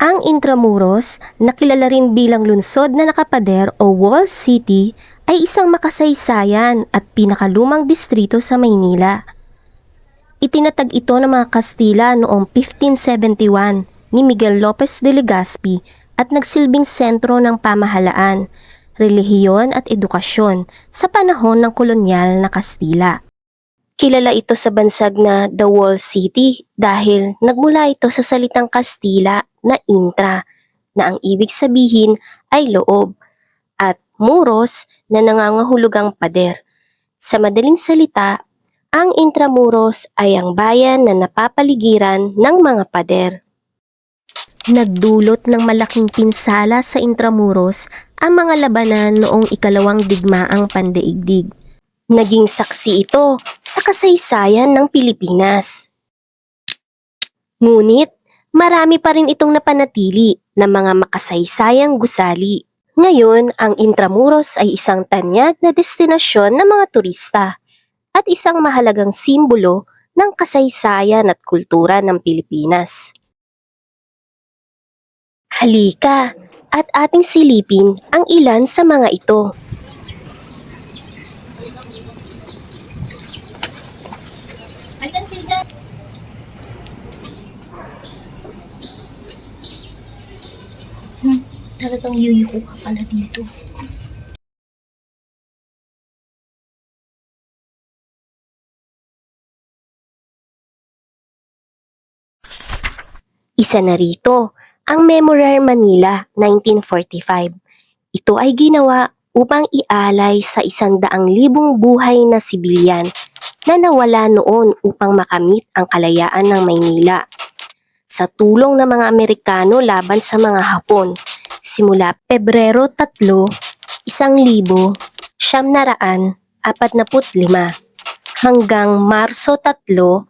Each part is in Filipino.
Ang Intramuros, na kilala rin bilang lungsod na nakapader o wall city, ay isang makasaysayan at pinakalumang distrito sa Maynila. Itinatag ito ng mga Kastila noong 1571 ni Miguel Lopez de Legazpi at nagsilbing sentro ng pamahalaan, relihiyon at edukasyon sa panahon ng kolonyal na Kastila. Kilala ito sa bansag na The Wall City dahil nagmula ito sa salitang Kastila na intra na ang ibig sabihin ay loob at muros na nangangahulugang pader. Sa madaling salita, ang Intramuros ay ang bayan na napapaligiran ng mga pader. Nagdulot ng malaking pinsala sa Intramuros ang mga labanan noong ikalawang digmaang pandaigdig. Naging saksi ito sa kasaysayan ng Pilipinas. Ngunit, marami pa rin itong napanatili na mga makasaysayang gusali. Ngayon, ang Intramuros ay isang tanyag na destinasyon ng mga turista at isang mahalagang simbolo ng kasaysayan at kultura ng Pilipinas. Halika at ating silipin ang ilan sa mga ito. Talagang yuyuko ka pala dito. Isa na rito, ang Memorial Manila 1945. Ito ay ginawa upang ialay sa isang daang libong buhay na sibilyan na nawala noon upang makamit ang kalayaan ng Maynila. Sa tulong ng mga Amerikano laban sa mga Hapon, simula Pebrero 3, 1,000, siyam na raan, apat na put lima, hanggang Marso 3,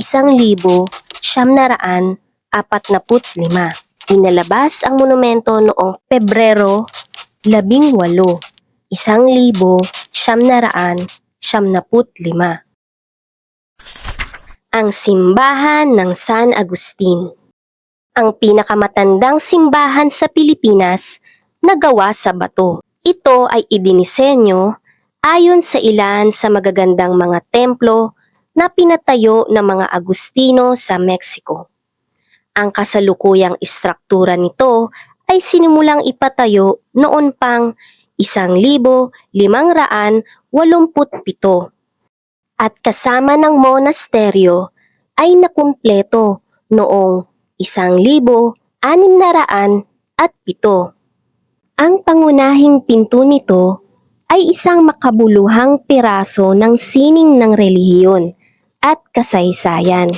1,000, siyam na raan, apat na put lima. Inalabas ang monumento noong Pebrero 18, isang libo, siyam na raan, siyam na put lima. Ang Simbahan ng San Agustin Ang pinakamatandang simbahan sa Pilipinas na gawa sa bato. Ito ay idinisenyo ayon sa ilan sa magagandang mga templo na pinatayo ng mga Agustino sa Mexico. Ang kasalukuyang istruktura nito ay sinimulang ipatayo noon pang 1587 at kasama ng monasteryo ay nakumpleto noong 1607 at pito. Ang pangunahing pinto nito ay isang makabuluhang piraso ng sining ng relihiyon at kasaysayan.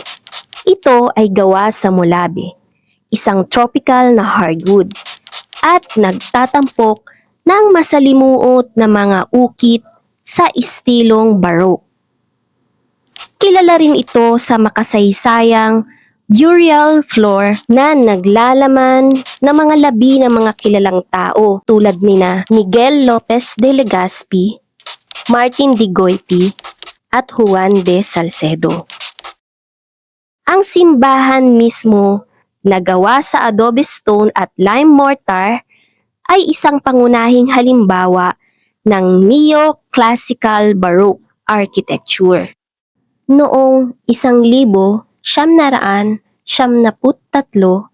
Ito ay gawa sa mulabi, isang tropical na hardwood, at nagtatampok ng masalimuot na mga ukit sa istilong baroque. Kilala rin ito sa makasaysayang burial floor na naglalaman ng mga labi ng mga kilalang tao tulad nina Miguel Lopez de Legazpi, Martin de Goiti, at Juan de Salcedo. Ang simbahan mismo na gawa sa adobe stone at lime mortar ay isang pangunahing halimbawa ng neo-classical baroque architecture. Noong isang libo, siyam na raan, siyam na put tatlo,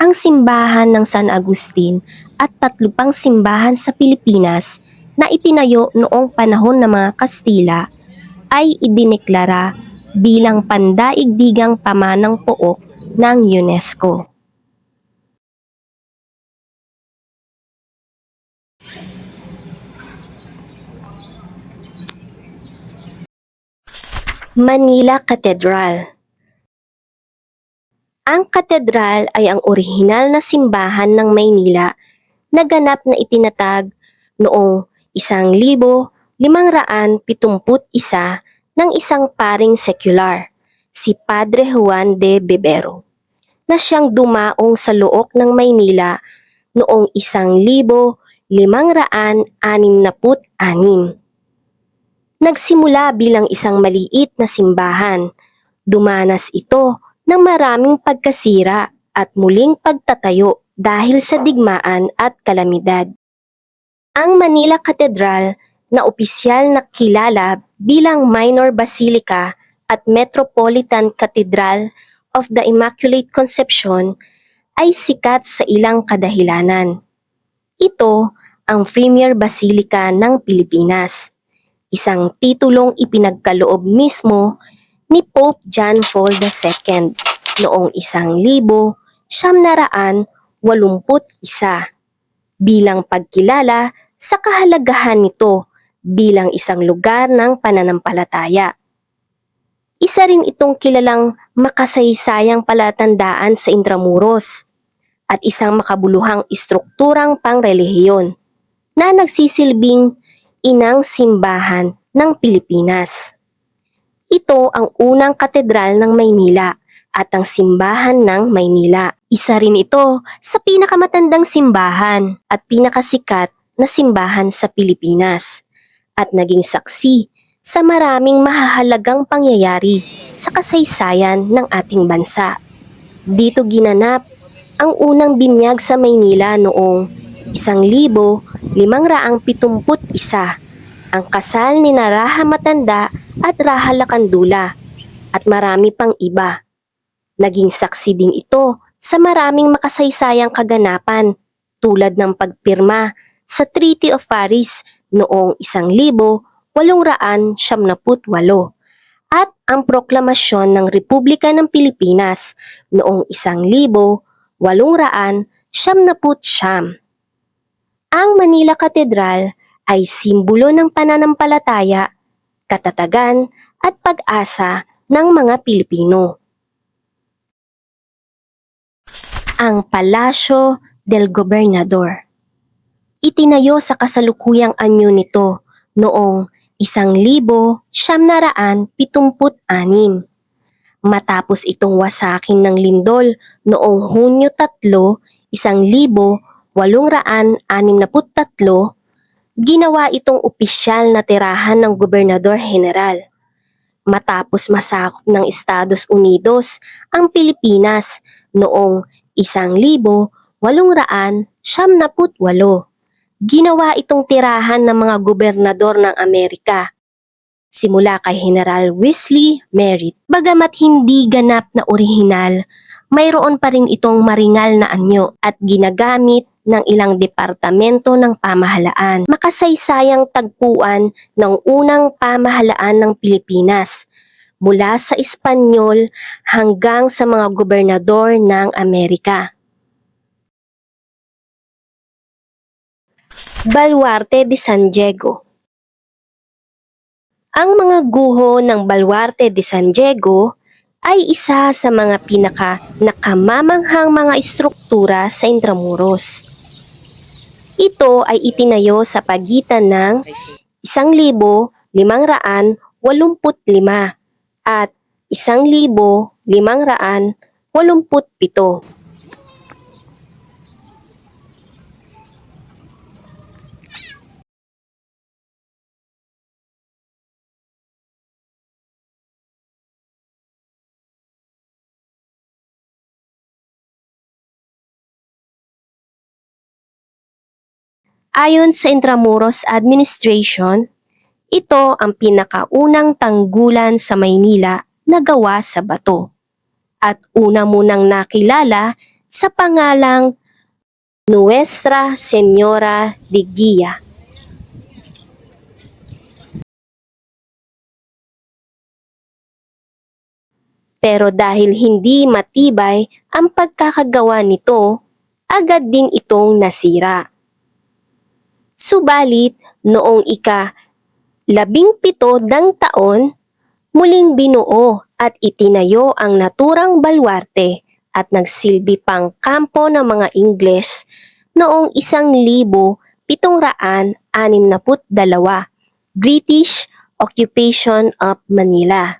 ang simbahan ng San Agustin at tatlo pang simbahan sa Pilipinas na itinayo noong panahon ng mga Kastila ay idineklara bilang pandaigdigang pamanang pook ng UNESCO. Manila Cathedral Ang katedral ay ang orihinal na simbahan ng Maynila na ganap na itinatag noong 1571 ng isang paring sekular, si Padre Juan de Bebero, na siyang dumaong sa look ng Maynila noong 1566. Nagsimula bilang isang maliit na simbahan. Dumanas ito ng maraming pagkasira at muling pagtatayo dahil sa digmaan at kalamidad. Ang Manila Cathedral na opisyal na kilala bilang Minor Basilica at Metropolitan Cathedral of the Immaculate Conception ay sikat sa ilang kadahilanan. Ito ang Premier Basilica ng Pilipinas, isang titulong ipinagkaloob mismo ni Pope John Paul II noong isang libo siyam na raan walumput isa bilang pagkilala sa kahalagahan nito bilang isang lugar ng pananampalataya. Isa rin itong kilalang makasaysayang palatandaan sa Intramuros at isang makabuluhang istrukturang pangrelihiyon na nagsisilbing inang simbahan ng Pilipinas. Ito ang unang katedral ng Maynila at ang simbahan ng Maynila. Isa rin ito sa pinakamatandang simbahan at pinakasikat na simbahan sa Pilipinas at naging saksi sa maraming mahahalagang pangyayari sa kasaysayan ng ating bansa. Dito ginanap ang unang binyag sa Maynila noong 1571, ang kasal ni Raha Matanda at Raha Lakandula at marami pang iba. Naging saksi din ito sa maraming makasaysayang kaganapan tulad ng pagpirma sa Treaty of Paris noong 1878 at ang proklamasyon ng Republika ng Pilipinas noong 1879. Ang Manila Cathedral ay simbolo ng pananampalataya, katatagan at pag-asa ng mga Pilipino. Ang Palasyo del Gobernador Itinayo sa kasalukuyang anyo nito noong 1976 matapos itong wasakin ng lindol noong Hunyo 3, 1863, ginawa itong opisyal na tirahan ng Gobernador General. Matapos masakop ng Estados Unidos ang Pilipinas noong 1878, ginawa itong tirahan ng mga gobernador ng Amerika simula kay General Wesley Merritt. Bagamat hindi ganap na orihinal, mayroon pa rin itong maringal na anyo at ginagamit ng ilang departamento ng pamahalaan. Makasaysayang tagpuan ng unang pamahalaan ng Pilipinas mula sa Espanyol hanggang sa mga gobernador ng Amerika. Baluarte de San Diego ang mga guho ng Baluarte de San Diego ay isa sa mga pinaka nakamamanghang mga istruktura sa Intramuros. Ito ay itinayo sa pagitan ng 1,585 at 1,587. Ayon sa Intramuros Administration, ito ang pinakaunang tanggulan sa Maynila na gawa sa bato at una munang nakilala sa pangalang Nuestra Señora de Guia. Pero dahil hindi matibay ang pagkakagawa nito, agad din itong nasira. Subalit, noong ika labing pito dang taon, muling binuo at itinayo ang naturang balwarte at nagsilbi pang kampo ng mga Ingles noong isang libo pitong raan anim na put dalawa, British Occupation of Manila.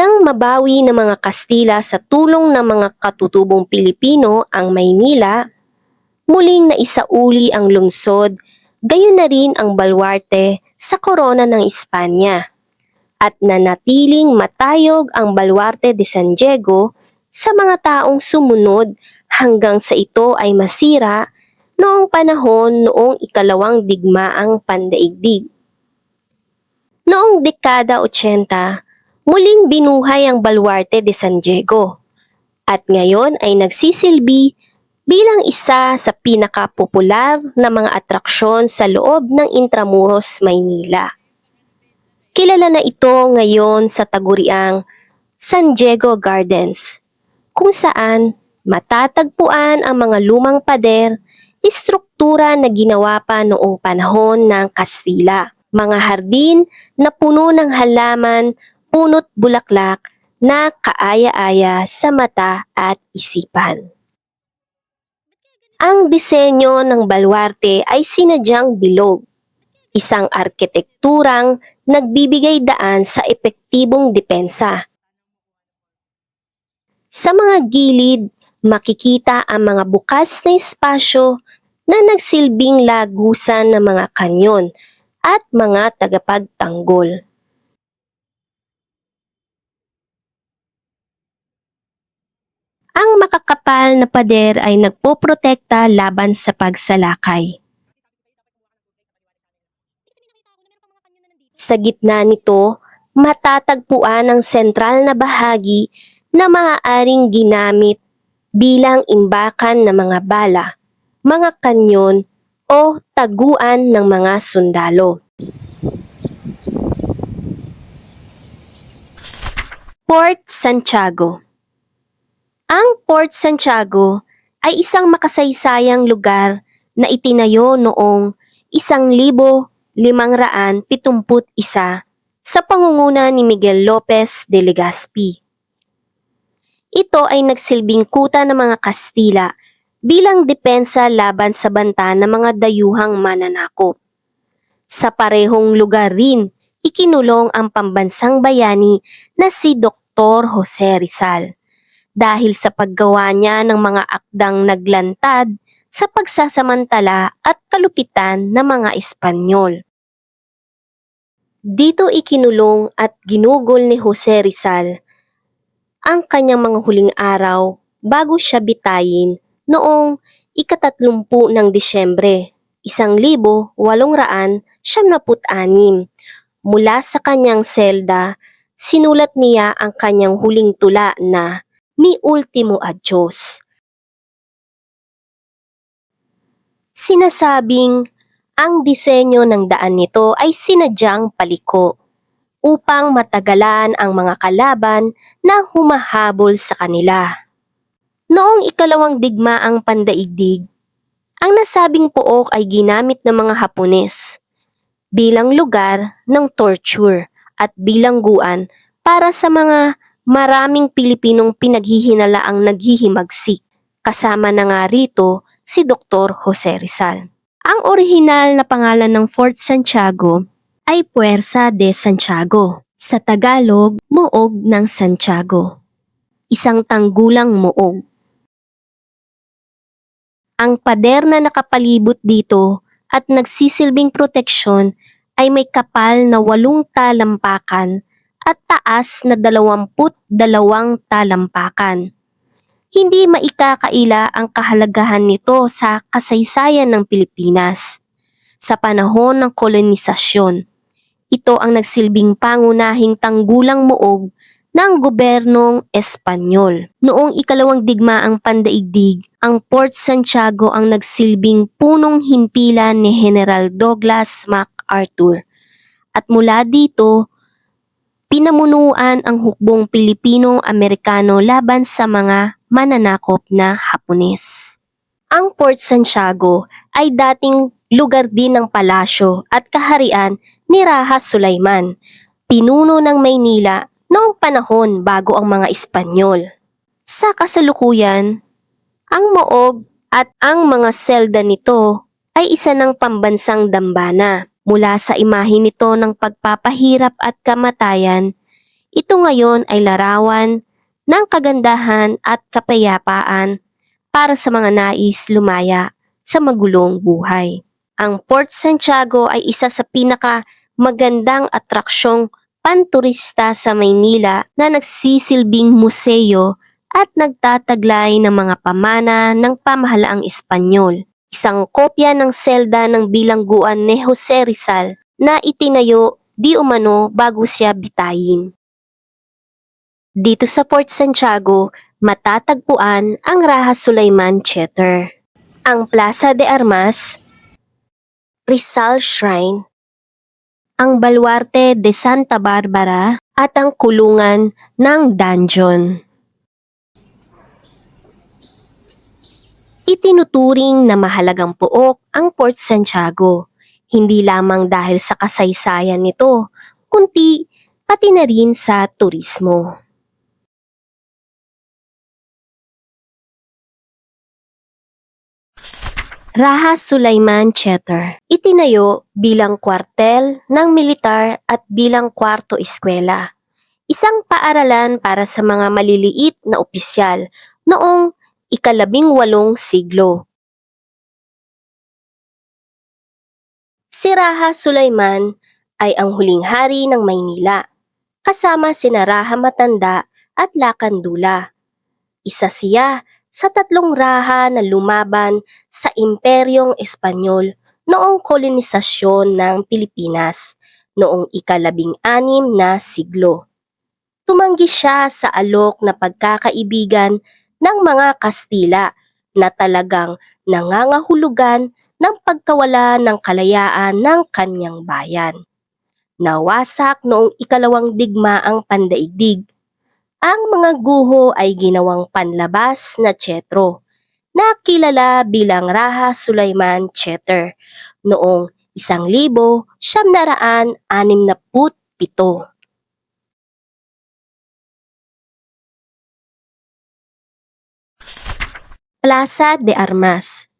Nang mabawi ng mga Kastila sa tulong ng mga katutubong Pilipino ang Maynila, muling naisauli ang lungsod, gayon na rin ang baluarte sa korona ng Espanya at nanatiling matayog ang baluarte de San Diego sa mga taong sumunod hanggang sa ito ay masira noong panahon noong ikalawang digmaang pandaigdig. Noong dekada 80, muling binuhay ang baluarte de San Diego at ngayon ay nagsisilbi bilang isa sa pinakapopular na mga atraksyon sa loob ng Intramuros, Maynila. Kilala na ito ngayon sa taguriang San Diego Gardens, kung saan matatagpuan ang mga lumang pader, istruktura na ginawa pa noong panahon ng Kastila, mga hardin na puno ng halaman, punot bulaklak na kaaya-aya sa mata at isipan. Ang disenyo ng baluarte ay sinadyang bilog, isang arkitekturang nagbibigay daan sa epektibong depensa. Sa mga gilid, makikita ang mga bukas na espasyo na nagsilbing lagusan ng mga kanyon at mga tagapagtanggol. Ang makakapal na pader ay nagpoprotekta laban sa pagsalakay. Sa gitna nito, matatagpuan ang sentral na bahagi na maaaring ginamit bilang imbakan ng mga bala, mga kanyon o taguan ng mga sundalo. Port Santiago Ang Port Santiago ay isang makasaysayang lugar na itinayo noong 1571 sa pangunguna ni Miguel Lopez de Legazpi. Ito ay nagsilbing kuta ng mga Kastila bilang depensa laban sa banta ng mga dayuhang mananakop. Sa parehong lugar rin, ikinulong ang pambansang bayani na si Dr. Jose Rizal dahil sa paggawa niya ng mga akdang naglantad sa pagsasamantala at kalupitan ng mga Espanyol. Dito ikinulong at ginugol ni Jose Rizal ang kanyang mga huling araw bago siya bitayin noong ikatatlumpu ng Disyembre, isang libo walong raan siyam naput anim. Mula sa kanyang selda, sinulat niya ang kanyang huling tula na Mi Ultimo Adios. Sinasabing ang disenyo ng daan nito ay sinadyang paliko upang matagalan ang mga kalaban na humahabol sa kanila. Noong ikalawang digmaang pandaigdig, ang nasabing pook ay ginamit ng mga Hapones bilang lugar ng torture at bilangguan para sa mga maraming Pilipinong pinaghihinalaang naghihimagsik. Kasama na nga rito si Dr. Jose Rizal. Ang orihinal na pangalan ng Fort Santiago ay Puersa de Santiago. Sa Tagalog, Muog ng Santiago. Isang tanggulang muog. Ang pader na nakapalibot dito at nagsisilbing proteksyon ay may kapal na walong talampakan at taas na dalawamput dalawang talampakan. Hindi maikakaila ang kahalagahan nito sa kasaysayan ng Pilipinas. Sa panahon ng kolonisasyon, ito ang nagsilbing pangunahing tanggulang muog ng gobernong Espanyol. Noong ikalawang digmaang pandaigdig, ang Port Santiago ang nagsilbing punong himpilan ni General Douglas MacArthur. At mula dito, pinamunuan ang hukbong Pilipino-Amerikano laban sa mga mananakop na Hapones. Ang Port Santiago ay dating lugar din ng palasyo at kaharian ni Raja Sulaiman, pinuno ng Maynila noong panahon bago ang mga Espanyol. Sa kasalukuyan, ang Moog at ang mga selda nito ay isa ng pambansang dambana. Mula sa imahe nito ng pagpapahirap at kamatayan, ito ngayon ay larawan ng kagandahan at kapayapaan para sa mga nais lumaya sa magulong buhay. Ang Port Santiago ay isa sa pinaka magandang atraksyong panturista sa Maynila na nagsisilbing museo at nagtataglay ng mga pamana ng pamahalaang Espanyol. Isang kopya ng selda ng bilangguan ni Jose Rizal na itinayo di umano bago siya bitayin. Dito sa Port Santiago, matatagpuan ang Raha Sulaiman Theater, ang Plaza de Armas, Rizal Shrine, ang Baluarte de Santa Barbara at ang kulungan ng Dungeon. Itinuturing na mahalagang pook ang Port Santiago, hindi lamang dahil sa kasaysayan nito, kundi pati na rin sa turismo. Raha Sulaiman Theater. Itinayo bilang kwartel ng militar at bilang kwarto eskwela. Isang paaralan para sa mga maliliit na opisyal noong ikalabing walong siglo. Si Raha Sulaiman ay ang huling hari ng Maynila, kasama sina Raha Matanda at Lakandula. Isa siya sa tatlong raha na lumaban sa Imperyong Espanyol noong kolonisasyon ng Pilipinas noong ikalabing anim na siglo. Tumanggi siya sa alok na pagkakaibigan ng mga Kastila na talagang nangangahulugan ng pagkawala ng kalayaan ng kanyang bayan. Nawasak noong ikalawang digmaang pandaigdig ang mga guho ay ginawang panlabas na cetro na kilala bilang Raha Sulaiman Cheter noong 1967. Plaza de Armas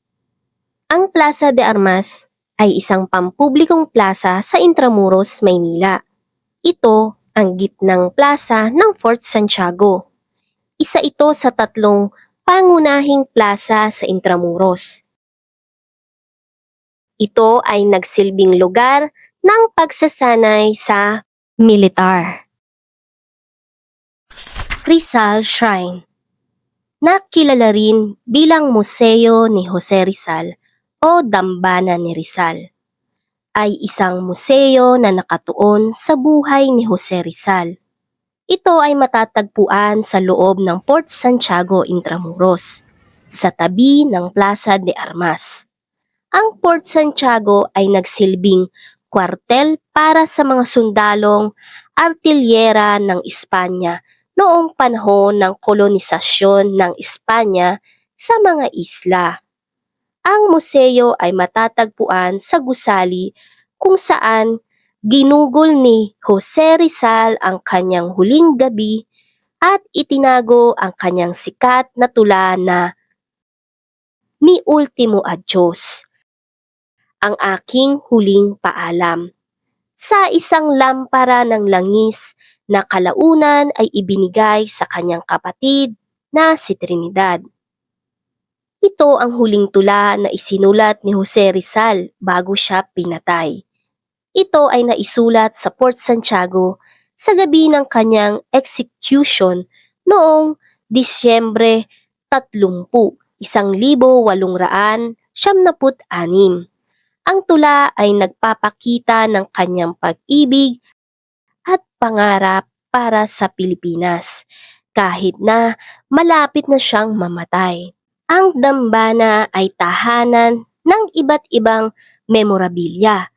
Ang Plaza de Armas ay isang pampublikong plaza sa Intramuros, Maynila. Ito ang gitnang plaza ng Fort Santiago. Isa ito sa tatlong pangunahing plaza sa Intramuros. Ito ay nagsilbing lugar ng pagsasanay sa militar. Rizal Shrine Nakilala rin bilang Museo ni Jose Rizal o Dambana ni Rizal ay isang museo na nakatuon sa buhay ni Jose Rizal. Ito ay matatagpuan sa loob ng Port Santiago Intramuros, sa tabi ng Plaza de Armas. Ang Port Santiago ay nagsilbing kwartel para sa mga sundalong artilyera ng Espanya noong panahon ng kolonisasyon ng Espanya sa mga isla. Ang museo ay matatagpuan sa gusali kung saan ginugol ni Jose Rizal ang kanyang huling gabi at itinago ang kanyang sikat na tula na Mi Ultimo Adios, ang aking huling paalam. Sa isang lampara ng langis na kalaunan ay ibinigay sa kanyang kapatid na si Trinidad. Ito ang huling tula na isinulat ni Jose Rizal bago siya pinatay. Ito ay naisulat sa Port Santiago sa gabi ng kanyang execution noong Disyembre 30, 1876. Ang tula ay nagpapakita ng kanyang pag-ibig pangarap para sa Pilipinas kahit na malapit na siyang mamatay. Ang dambana ay tahanan ng iba't ibang memorabilia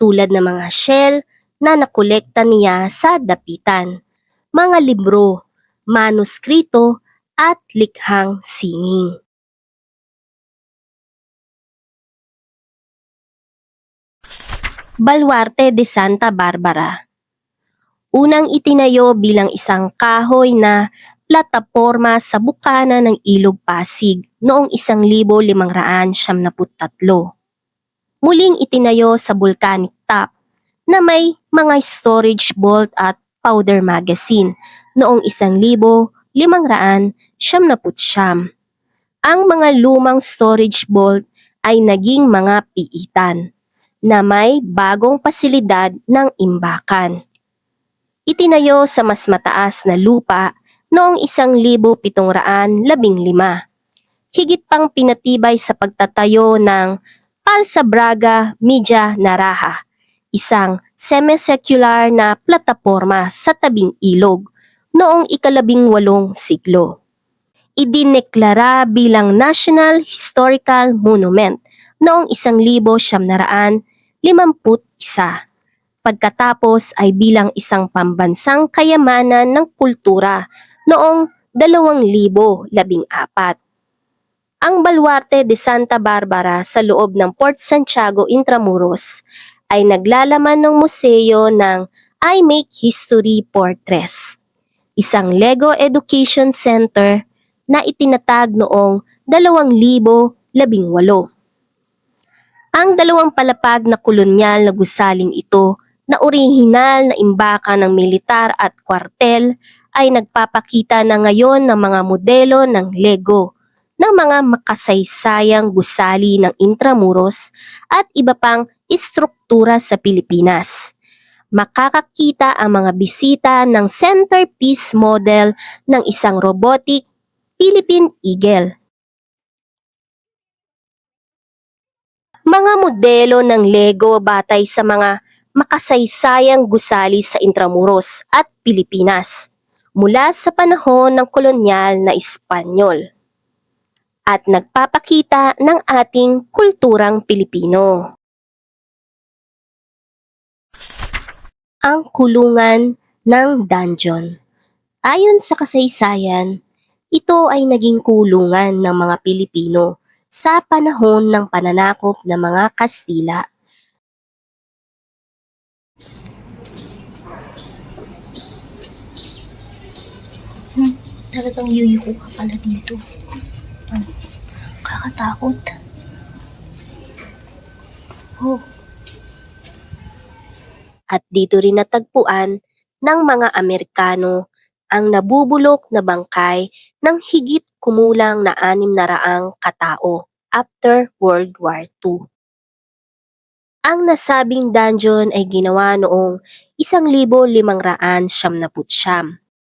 tulad ng mga shell na nakolekta niya sa dapitan, mga libro, manuskrito at likhang sining. Baluarte de Santa Barbara Unang itinayo bilang isang kahoy na plataporma sa bukana ng Ilog Pasig noong 1573. Muling itinayo sa volcanic top na may mga storage vault at Gunpowder Magazine noong 1500 siyam. Ang mga lumang storage vault ay naging mga piitan na may bagong pasilidad ng imbakan. Itinayo sa mas mataas na lupa noong 1715. Higit pang pinatibay sa pagtatayo ng Palsa Braga Media Naraha, isang semicircular na plataporma sa tabing ilog noong ikalabing walong siglo. Idineklara bilang National Historical Monument noong 1951 pagkatapos ay bilang isang pambansang kayamanan ng kultura noong 2014. Ang Baluarte de Santa Barbara sa loob ng Port Santiago Intramuros ay naglalaman ng museo ng I Make History Portraits, isang Lego Education Center na itinatag noong 2018. Ang dalawang palapag na kolonyal na gusaling ito na orihinal na imbaka ng militar at kwartel ay nagpapakita na ngayon ng mga modelo ng Lego ng mga makasaysayang gusali ng Intramuros at iba pang istruktura sa Pilipinas. Makakakita ang mga bisita ng centerpiece model ng isang robotic Philippine Eagle. Mga modelo ng Lego batay sa mga makasaysayang gusali sa Intramuros at Pilipinas mula sa panahon ng kolonyal na Espanyol at nagpapakita ng ating kulturang Pilipino. Ang kulungan ng dungeon. Ayon sa kasaysayan, ito ay naging kulungan ng mga Pilipino sa panahon ng pananakop ng mga Kastila. Talagang yuyuko ka pala dito. Ano? Kakatakot. Oh, at dito rin natagpuan ng mga Amerikano ang nabubulok na bangkay ng higit kumulang na anim na raang katao after World War II. Ang nasabing dungeon ay ginawa noong 1579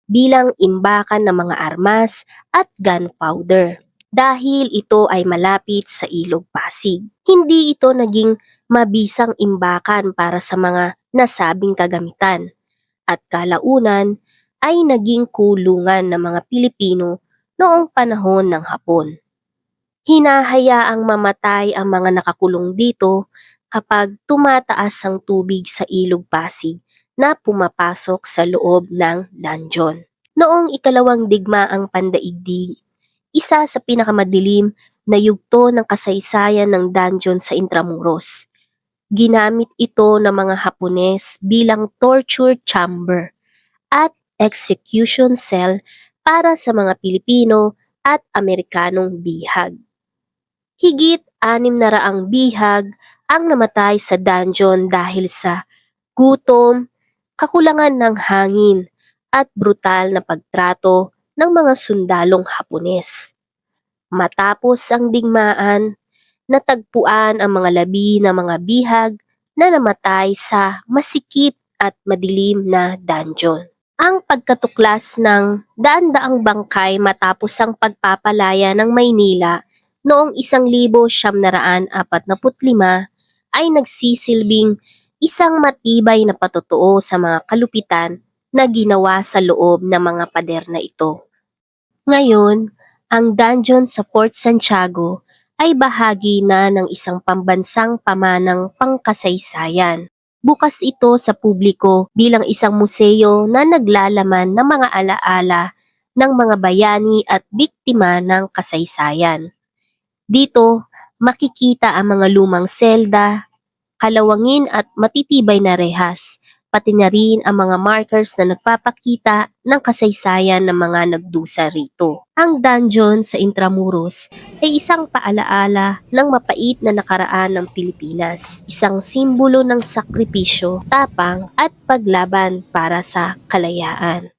bilang imbakan ng mga armas at gunpowder dahil ito ay malapit sa ilog Pasig. Hindi ito naging mabisang imbakan para sa mga nasabing kagamitan at kalaunan ay naging kulungan ng mga Pilipino noong panahon ng Hapon. Hinahayaang mamatay ang mga nakakulong dito kapag tumataas ang tubig sa ilog Pasig na pumapasok sa loob ng dungeon. Noong ikalawang digmaang pandaigdig, isa sa pinakamadilim na yugto ng kasaysayan ng dungeon sa Intramuros. Ginamit ito ng mga Hapones bilang torture chamber at execution cell para sa mga Pilipino at Amerikanong bihag. Higit anim na raang bihag ang namatay sa dungeon dahil sa gutom, kakulangan ng hangin at brutal na pagtrato ng mga sundalong Hapones. Matapos ang digmaan, natagpuan ang mga labi ng mga bihag na namatay sa masikip at madilim na dungeon. Ang pagkatuklas ng daan-daang bangkay matapos ang pagpapalaya ng Maynila noong 1945 ay nagsisilbing isang matibay na patotoo sa mga kalupitan na ginawa sa loob ng mga pader na ito. Ngayon, ang dungeon sa Fort Santiago ay bahagi na ng isang pambansang pamanang pangkasaysayan. Bukas ito sa publiko bilang isang museo na naglalaman ng mga alaala ng mga bayani at biktima ng kasaysayan. Dito, makikita ang mga lumang selda, kalawangin at matitibay na rehas pati na rin ang mga markers na nagpapakita ng kasaysayan ng mga nagdusa rito. Ang dungeon sa Intramuros ay isang paalaala ng mapait na nakaraan ng Pilipinas, isang simbolo ng sakripisyo, tapang at paglaban para sa kalayaan.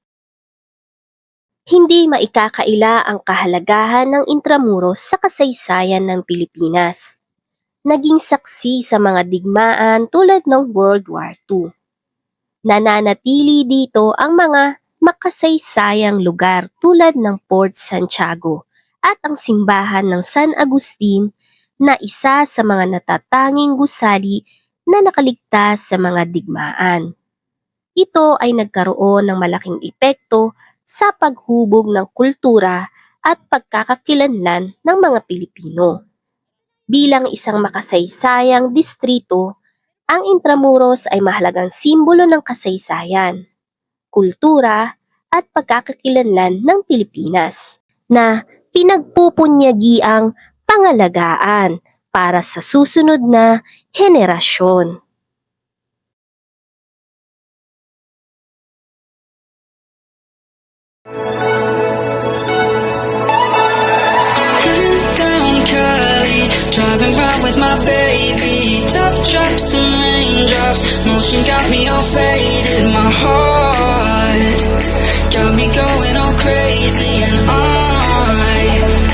Hindi maikakaila ang kahalagahan ng Intramuros sa kasaysayan ng Pilipinas. Naging saksi sa mga digmaan tulad ng World War II. Nananatili dito ang mga makasaysayang lugar tulad ng Port Santiago at ang simbahan ng San Agustin na isa sa mga natatanging gusali na nakaligtas sa mga digmaan. Ito ay nagkaroon ng malaking epekto sa paghubog ng kultura at pagkakakilanlan ng mga Pilipino. Bilang isang makasaysayang distrito, ang Intramuros ay mahalagang simbolo ng kasaysayan, kultura at pagkakakilanlan ng Pilipinas na pinagpupunyagi ang pangalagaan para sa susunod na henerasyon. down Driving round with my baby Top drops and raindrops. Motion got me all faded My heart Got me going all crazy And I